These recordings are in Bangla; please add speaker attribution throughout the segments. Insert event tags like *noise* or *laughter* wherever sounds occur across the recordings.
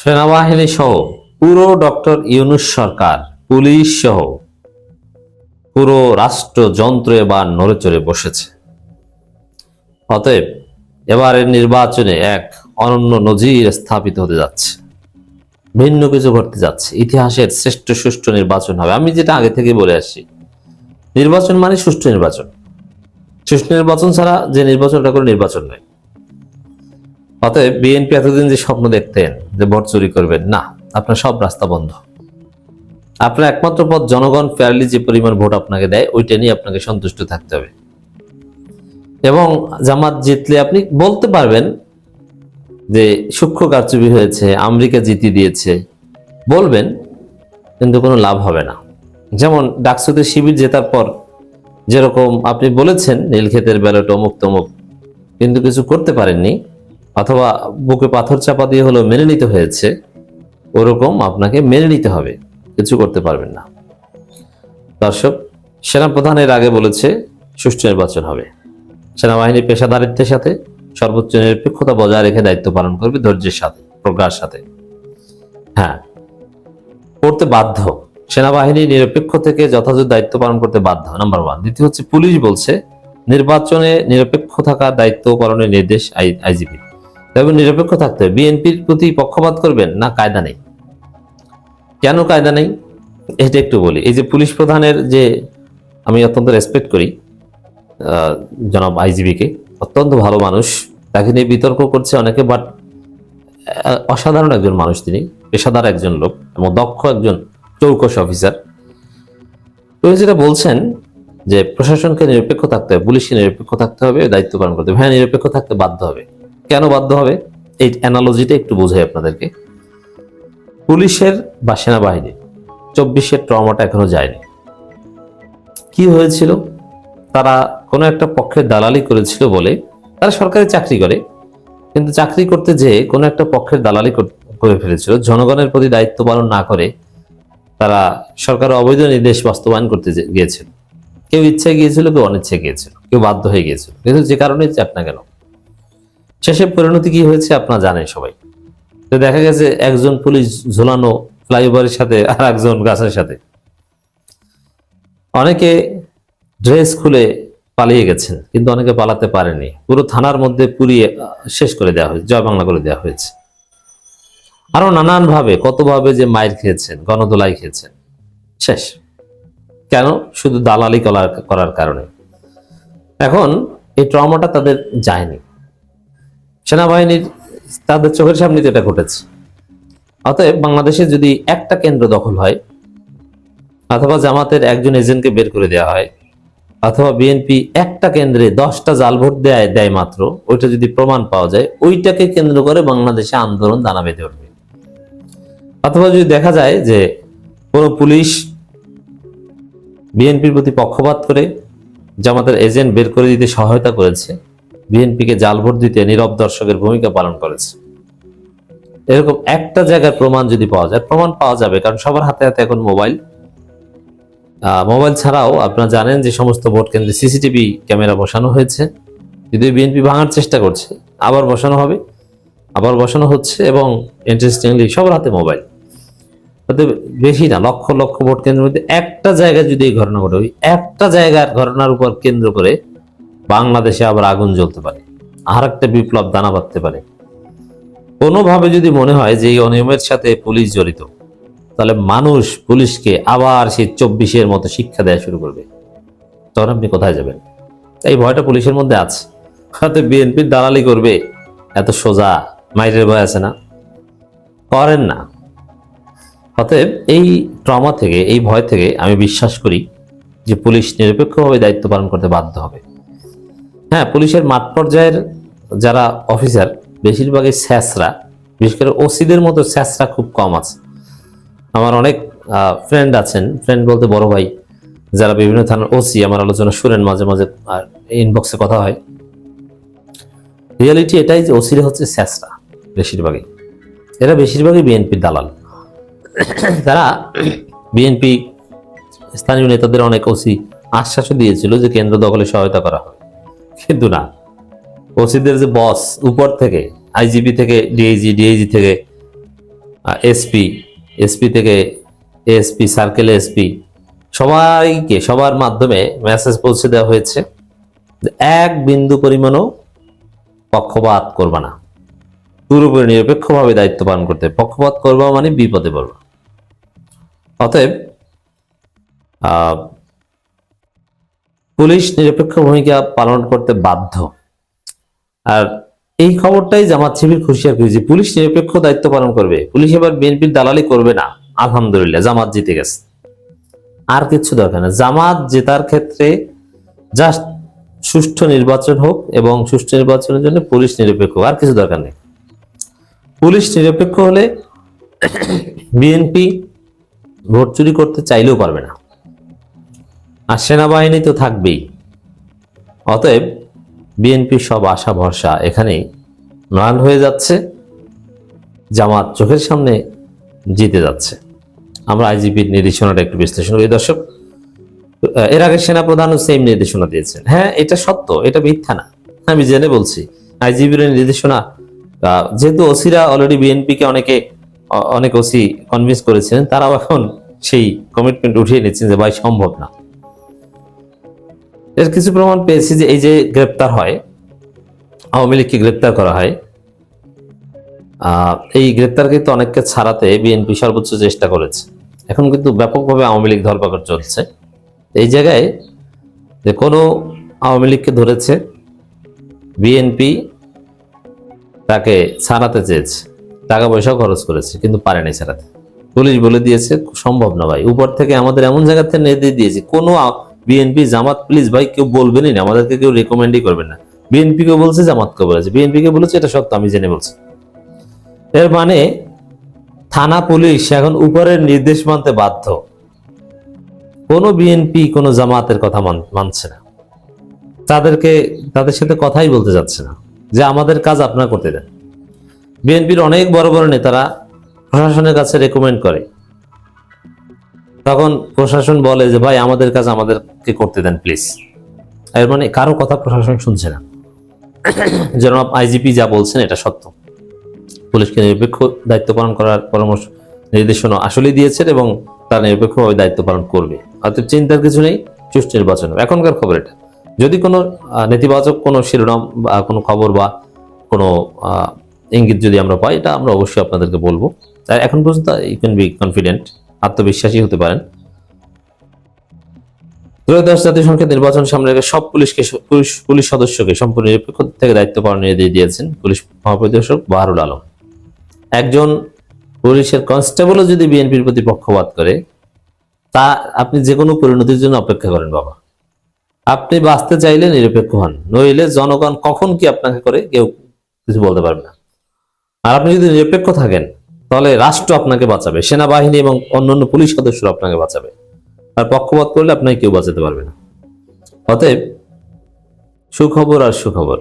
Speaker 1: সেনাবাহিনী সহ পুরো ডক্টর ইউনুস সরকার, পুলিশ সহ পুরো রাষ্ট্রযন্ত্র এবার নড়েচড়ে বসেছে। অতএব এবারের নির্বাচনে এক অনন্য নজির স্থাপিত হতে যাচ্ছে। ভিন্ন কিছু ঘটতে যাচ্ছে। ইতিহাসের শ্রেষ্ঠ সুষ্ঠু নির্বাচন হবে। আমি যেটা আগে থেকে বলে আসছি, নির্বাচন মানে সুষ্ঠু নির্বাচন। সুষ্ঠু নির্বাচন ছাড়া যে নির্বাচনটা কোনো নির্বাচন নয়। অতএব বিএনপি এতদিন যে স্বপ্ন দেখতেন যে ভোট চুরি করবেন, না, আপনার সব রাস্তা বন্ধ। আপনার একমাত্র পথ জনগণ ফেয়ারলি যে পরিমাণ ভোট আপনাকে দেয়, ওইটা নিয়ে আপনাকে সন্তুষ্ট থাকতে হবে। এবং জামাত জিতলে আপনি বলতে পারবেন যে সূক্ষ্ম কারচুপি হয়েছে, আমেরিকা জিতিয়ে দিয়েছে, বলবেন, কিন্তু কোনো লাভ হবে না। যেমন ডাকসুতে শিবির জেতার পর যেরকম আপনি বলেছেন, নীলক্ষেতের ব্যালট অমুক তমুক কিন্তু কিছু করতে পারেননি। অথবা বুকে পাথর চাপা দিয়ে হলো মেনে নিতে হয়েছে, ওরকম আপনাকে মেনে নিতে হবে, কিছু করতে পারবেন না। দর্শক, সেনাপ্রধান এর আগে বলেছে, সুষ্ঠু নির্বাচন হবে। সেনাবাহিনী পেশাদারিত্বের সাথে সর্বোচ্চ নিরপেক্ষতা বজায় রেখে দায়িত্ব পালন করবে ধৈর্যের সাথে, প্রজ্ঞার সাথে। হ্যাঁ করতে বাধ্য। সেনাবাহিনী নিরপেক্ষ থেকে যথাযথ দায়িত্ব পালন করতে বাধ্য, নাম্বার ওয়ান। দ্বিতীয় হচ্ছে, পুলিশ বলছে, নির্বাচনে নিরপেক্ষ থাকার দায়িত্ব পালনের নির্দেশ আইজিপি। তবে নিরপেক্ষ থাকতে হবে বিএনপির প্রতি পক্ষপাত করবেন না কায়দা নেই। কেন কায়দা নেই? এটা একটু বলি। এই যে পুলিশ প্রধানের যে আমি অত্যন্ত রেসপেক্ট করি জনাব আইজিবিকে, অত্যন্ত ভালো মানুষ। তাকে নিয়ে বিতর্ক করছে অনেকে বাট অসাধারণ একজন মানুষ তিনি, পেশাদার একজন লোক এবং দক্ষ একজন চৌকস অফিসার তো উনি যেটা বলছেন যে প্রশাসনকে নিরপেক্ষ থাকতে হবে পুলিশকে নিরপেক্ষ থাকতে হবে, দায়িত্ব পালন করতে হবে। হ্যাঁ নিরপেক্ষ থাকতে বাধ্য হবে। কেন বাধ্য হবে? এই অ্যানালজিটা একটু বোঝাই আপনাদেরকে। পুলিশের বা সেনাবাহিনীর চব্বিশের ট্রমাটা এখনও যায়নি। কি হয়েছিল? তারা কোনো একটা পক্ষের দালালি করেছিল বলে তারা সরকারি চাকরি করে, কিন্তু চাকরি করতে যেয়ে কোনো একটা পক্ষের দালালি করে ফেলেছিল। জনগণের প্রতি দায়িত্ব পালন না করে তারা সরকার অবৈধ নির্দেশ বাস্তবায়ন করতে গিয়েছিল। কেউ ইচ্ছে গিয়েছিল, কেউ অনিচ্ছে গিয়েছিল, কেউ বাধ্য হয়ে গিয়েছিল। কিন্তু যে কারণে যাক না কেন? শেষে পরিণতি কি হয়েছে আপনারা জানেন সবাই। তো দেখা গেছে একজন পুলিশ ঝোলানো ফ্লাইওভারের সাথে আর একজন গাছের সাথে। অনেকে ড্রেস খুলে পালিয়ে গেছেন, কিন্তু অনেকে পালাতে পারেনি পুরো থানার মধ্যে পুড়িয়ে শেষ করে দেওয়া হয়েছে, জয় বাংলা করে দেওয়া হয়েছে। আরও নানান ভাবে কতভাবে যে মায়ের খেয়েছেন গণদোলাই খেয়েছেন, শেষ। কেন? শুধু দালালি করার কারণে। এখন এই ট্রমাটা তাদের যায়নি। সেনাবাহিনীর তাদের চোখের সামনে এটা ঘটেছে। অতএব বাংলাদেশে যদি একটা কেন্দ্র দখল হয়, অথবা জামাতের একজন এজেন্টকে বের করে দেওয়া হয়, অথবা বিএনপি একটা কেন্দ্রে দশটা জাল ভোট দেয় দেয় মাত্র, ওইটা যদি প্রমাণ পাওয়া যায়, ওইটাকে কেন্দ্র করে বাংলাদেশে আন্দোলন দানা বেঁধে উঠবে। অথবা যদি দেখা যায় যে কোনো পুলিশ বিএনপির প্রতি পক্ষপাত করে, জামাতের এজেন্ট বের করে দিতে সহায়তা করেছে বিএনপিকে জাল ভোট দিতে নীরব দর্শকের ভূমিকা পালন করেছে। এরকম একটা জায়গার প্রমাণ যদি পাওয়া যায়, প্রমাণ পাওয়া যাবে, কারণ সবার হাতে হাতে এখন মোবাইল। মোবাইল ছাড়াও আপনারা জানেন যে সমস্ত ভোট কেন্দ্রে সিসিটিভি ক্যামেরা বসানো হয়েছে। যদি বিএনপি ভাঙার চেষ্টা করছে, আবার বসানো হবে, আবার বসানো হচ্ছে এবং ইন্টারেস্টিংলি সবার হাতে মোবাইল। অতএব বেশি না, লক্ষ লক্ষ ভোট কেন্দ্রের মধ্যে একটা জায়গায় যদি এই ঘটনা ঘটে একটা জায়গার ঘটনার উপর কেন্দ্র করে বাংলাদেশে আবার আগুন জ্বলতে পারে আর একটা বিপ্লব দানা বাঁধতে পারে। কোনোভাবে যদি মনে হয় যে এই অনিয়মের সাথে পুলিশ জড়িত, তাহলে মানুষ পুলিশকে আবার সেই চব্বিশের মতো শিক্ষা দেওয়া শুরু করবে। তখন আপনি কোথায় যাবেন? এই ভয়টা পুলিশের মধ্যে আছে। হয়তো বিএনপির দালালি করবে, এত সোজা মাইরের ভয় আছে না? করেন না। অতএব এই ট্রমা থেকে, এই ভয় থেকে আমি বিশ্বাস করি যে পুলিশ নিরপেক্ষভাবে দায়িত্ব পালন করতে বাধ্য হবে। হ্যাঁ পুলিশের মাঠ পর্যায়ের যারা অফিসার বেশিরভাগই স্যাসরা বিশেষ করে ওসিদের মতো স্যাসরা খুব কম আছে। আমার অনেক ফ্রেন্ড আছেন। ফ্রেন্ড বলতে বড় ভাই, যারা বিভিন্ন থানার ওসি, আমার আলোচনা শুনেন মাঝে মাঝে, আর ইনবক্সে কথা হয়। রিয়ালিটি এটাই যে ওসিরা হচ্ছে স্যাসরা বেশিরভাগই। এরা বেশিরভাগই বিএনপির দালাল। তারা বিএনপি স্থানীয় নেতাদের অনেক ওসি আশ্বাসও দিয়েছিল যে কেন্দ্র দখলে সহায়তা করা কিন্তু না। ওসিদের যে বস উপর থেকে, আইজিপি থেকে, ডিআইজি ডিআইজি থেকে এসপি এসপি থেকে এসপি, সার্কেল এসপি, সবাইকে, সবার মাধ্যমে মেসেজ পৌঁছে দেওয়া হয়েছে এক বিন্দু পরিমাণও পক্ষপাত করবা না। পুরোপুরি নিরপেক্ষভাবে দায়িত্ব পালন করতে পক্ষপাত করবা মানে বিপদে পড়বা। অতএব পুলিশ নিরপেক্ষ ভূমিকা পালন করতে বাধ্য। আর এই খবরটাই জামাত শিবির খুশি আর খুশি পুলিশ নিরপেক্ষ দায়িত্ব পালন করবে। পুলিশ এবার বিএনপির দালালি করবে না। আলহামদুলিল্লাহ, জামাত জিতে গেছে। আর কিছু দরকার না জামাত জেতার ক্ষেত্রে জাস্ট সুষ্ঠু নির্বাচন হোক এবং সুষ্ঠু নির্বাচনের জন্য পুলিশ নিরপেক্ষ, আর কিছু দরকার নেই। পুলিশ নিরপেক্ষ হলে *clears throat* বিএনপি ভোট চুরি করতে চাইলেও পারবে না। আর সেনাবাহিনী তো থাকবেই। অতএব বিএনপি সব আশা ভরসা এখানেই নয়ন হয়ে যাচ্ছে, জামাত চোখের সামনে জিতে যাচ্ছে। আমরা আইজিপির নির্দেশনাটা একটু বিশ্লেষণ করি। দর্শক এর আগে সেনাপ্রধানও সেম নির্দেশনা দিয়েছেন। হ্যাঁ এটা সত্য, এটা মিথ্যা না। আমি জেনে বলছি, আইজিপির নির্দেশনা যেহেতু ওসিরা অলরেডি বিএনপিকে অনেকে অনেক ওসি কনভিন্স করেছিলেন তারাও এখন সেই কমিটমেন্ট উঠিয়ে নিচ্ছেন যে ভাই, সম্ভব না। এর কিছু প্রমাণ পেয়েছি যে এই যে গ্রেপ্তার হয়, আওয়ামী লীগকে গ্রেপ্তার করা হয় এই গ্রেপ্তারকৃত অনেককে ছাড়াতে বিএনপি সর্বোচ্চ চেষ্টা করেছে। এখন কিন্তু ব্যাপকভাবে আওয়ামী লীগ ধরপাকড় চলছে। এই জায়গায় যে কোনো আওয়ামী লীগকে ধরেছে, বিএনপি তাকে ছাড়াতে চেয়েছে, টাকা পয়সাও খরচ করেছে, কিন্তু পারেনি ছাড়াতে। পুলিশ বলে দিয়েছে, সম্ভব না ভাই। উপর থেকে আমাদের এমন জায়গা থেকে নির্দেশ দিয়েছে, কোনো বিএনপি জামাত প্লিজ ভাই, কেউ বলবেনই না, আমাদেরকে কেউ রেকমেন্ডই করবেন না। বিএনপি কে বলছে জামাতকে বলেছে। বিএনপি কে বলেছে, এটা সত্য, আমি জেনে বলছি। এর মানে থানা পুলিশ এখন উপরের নির্দেশ মানতে বাধ্য। কোনো বিএনপি কোনো জামাতের কথা মান- মানছে না। তাদেরকে, তাদের সাথে কথাই বলতে যাচ্ছে না। যে আমাদের কাজ আপনারা করতে দেন। বিএনপির অনেক বড় বড় নেতারা প্রশাসনের কাছে রেকমেন্ড করে। তখন প্রশাসন বলে যে, ভাই, আমাদের কাজ আমাদেরকে করতে দেন প্লিজ এর মানে কারও কথা প্রশাসন শুনছে না। *coughs* জনাব আইজিপি যা বলছেন, এটা সত্য। পুলিশকে নিরপেক্ষ দায়িত্ব পালন করার পরামর্শ, নির্দেশনা আসলেই দিয়েছেন এবং তারা নিরপেক্ষভাবে দায়িত্ব পালন করবে। অর্থাৎ চিন্তার কিছু নেই, সুষ্ঠু নির্বাচন এখনকার খবর এটা। যদি কোনো নেতিবাচক কোনো শিরোনাম বা কোনো খবর বা কোনো ইঙ্গিত যদি আমরা পাই, এটা আমরা অবশ্যই আপনাদেরকে বলব। এখন পর্যন্ত ইউ ক্যান বি কনফিডেন্ট আত্মবিশ্বাসী হতে পারেন। ত্রয়োদশ জাতীয় সংসদ নির্বাচন সামনে রেখে সব পুলিশকে পুলিশ পুলিশ সদস্যকে সম্পূর্ণ নিরপেক্ষ থেকে দায়িত্ব পালন নির্দেশ দিয়েছেন পুলিশ মহাপরিদর্শক বাহারুল আলম। একজন পুলিশের কনস্টেবলও যদি বিএনপির প্রতি পক্ষপাত করে, তা আপনি যে কোনো পরিণতির জন্য অপেক্ষা করেন বাবা। আপনি বাঁচতে চাইলে নিরপেক্ষ হন, নইলে জনগণ কখন কি আপনাকে করে কেউ কিছু বলতে পারবে না। আর আপনি যদি নিরপেক্ষ থাকেন তাহলে রাষ্ট্র আপনাকে বাঁচাবে, সেনাবাহিনী এবং অন্যান্য পুলিশ সদস্যরা আপনাকে বাঁচাবে। আর পক্ষপাত করলে আপনাকে কেউ বাঁচাতে পারবে না। অতএব সুখবর আর সুখবর,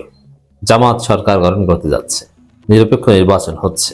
Speaker 1: জামাত সরকার গঠন করতে যাচ্ছে, নিরপেক্ষ নির্বাচন হচ্ছে।